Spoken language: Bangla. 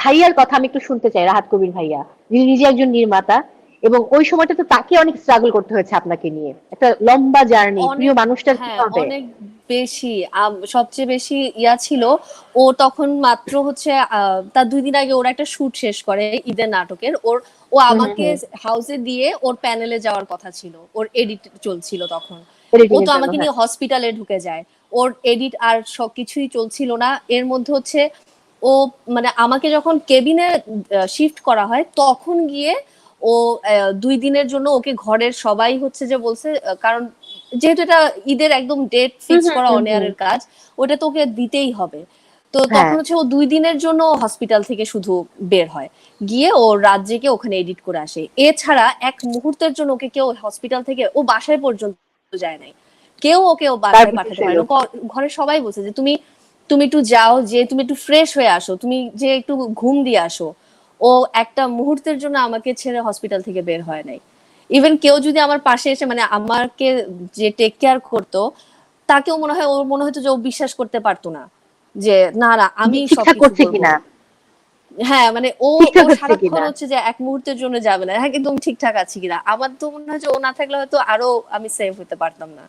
ভাইয়ার কথা আমি একটু শুনতে চাই রাহাত কবির ভাইয়া। যিনি নিজে একজন নির্মাতা এবং ওই সময়টা তো তাকে অনেক স্ট্রাগল করতে হয়েছে আপনাকে নিয়ে। একটা লম্বা জার্নি প্রিয় মানুষটার কি হ্যাঁ হবে? অনেক বেশি সবচেয়ে বেশি ইয়া ছিল। ও তখন মাত্র হচ্ছে তার দুই দিন আগে ওর একটা শুট শেষ করে ঈদের নাটকের। ওর ও আমাকে হাউসে দিয়ে ওর প্যানেলে যাওয়ার কথা ছিল। ওর এডিট চলছিল তখন। ও তো আমাকে হ্যাঁ। নিয়ে হসপিটালে ঢুকে যায়। ওর এডিট আর সব কিছুই চলছিল না। এর মধ্যে হচ্ছে ও মানে আমাকে যখন কেবিনে শিফট করা হয় তখন গিয়ে ও দুই দিনের জন্য ওকে ঘরের সবাই হচ্ছে যে বলছে কারণ যেহেতু এটা ঈদের একদম ডেট ফিক্স করা অনেয়ারের কাজ ওটা তো ওকে দিতেই হবে। তো হ্যাঁ। তখন হচ্ছে ও দুই দিনের জন্য হসপিটাল থেকে শুধু বের হয়। গিয়ে ও রাত জেগে ওখানে এডিট করে আসে। এছাড়া এক মুহূর্তের জন্য ওকে কেউ হসপিটাল থেকে ও বাসায় পর্যন্ত যায় নাই। কেউ ওকে ও বাসায় পাঠাতে পারে না। ঘরে সবাই বলছে যে তুমি তুমি একটু যাও যে তুমি একটু ফ্রেশ হয়ে আসো তুমি যে একটু ঘুম দিয়ে আসো। ও একটা মুহূর্তের জন্য আমাকে ছেড়ে হসপিটাল থেকে বের হয় নাই। ইভেন কেউ যদি আমার পাশে এসে মানে আমাকে যে টেক কেয়ার করতো তাকেও মনে হয় ওর মনে হতো যে ও বিশ্বাস করতে পারতো না। যে না না আমি করছে কিনা? হ্যাঁ মানে ও হচ্ছে সারাক্ষণ হচ্ছে যে এক মুহূর্তের জন্য যাবে না। হ্যাঁ একদম ঠিকঠাক আছে কিনা? আমার তো মনে হয় যে ও না থাকলে হয়তো আরও আমি সেভ হতে পারতাম না।